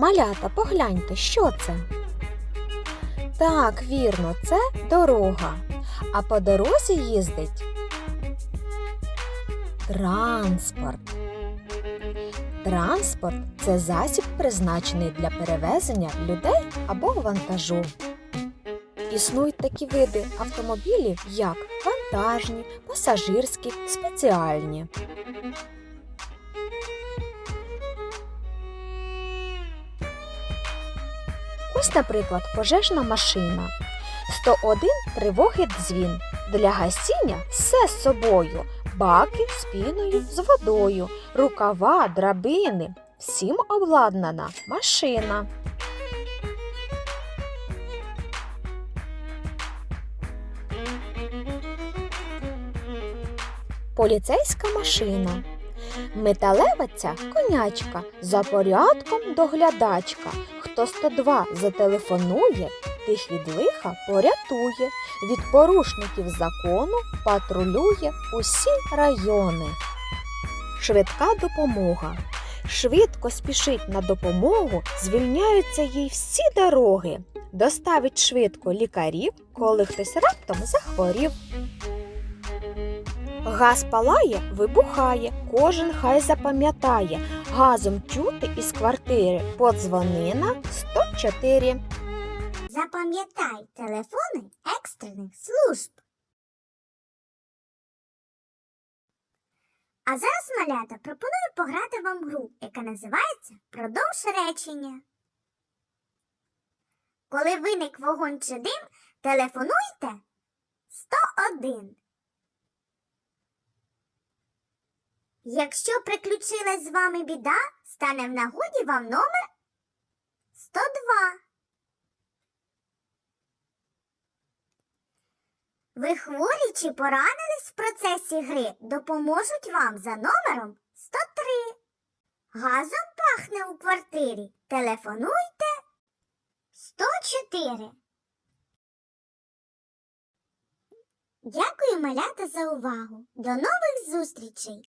Малята, погляньте, що це? Так, вірно, це дорога. А по дорозі їздить транспорт. Транспорт це засіб, призначений для перевезення людей або вантажу. Існують такі види автомобілів, як вантажні, пасажирські, спеціальні. Ось, наприклад, пожежна машина. 101 тривоги дзвін. Для гасіння все з собою. Баки з піною, з водою, рукава, драбини. Всім обладнана машина. Поліцейська машина. Металева ця конячка, за порядком доглядачка. Хто 102 зателефонує, тих від лиха порятує, від порушників закону патрулює усі райони. Швидка допомога. Швидко спішить на допомогу, звільняються їй всі дороги. Доставить швидко лікарів, коли хтось раптом захворів. Газ палає, вибухає, кожен хай запам'ятає. Газом чути із квартири подзвони на 104. Запам'ятай телефони екстрених служб. А зараз, малята, пропоную пограти вам гру, яка називається Продовж речення. Коли виник вогонь чи дим, телефонуйте 101. Якщо приключилась з вами біда, стане в нагоді вам номер 102. Ви хворі чи поранились в процесі гри, допоможуть вам за номером 103. Газом пахне у квартирі. Телефонуйте 104. Дякую, малята, за увагу. До нових зустрічей!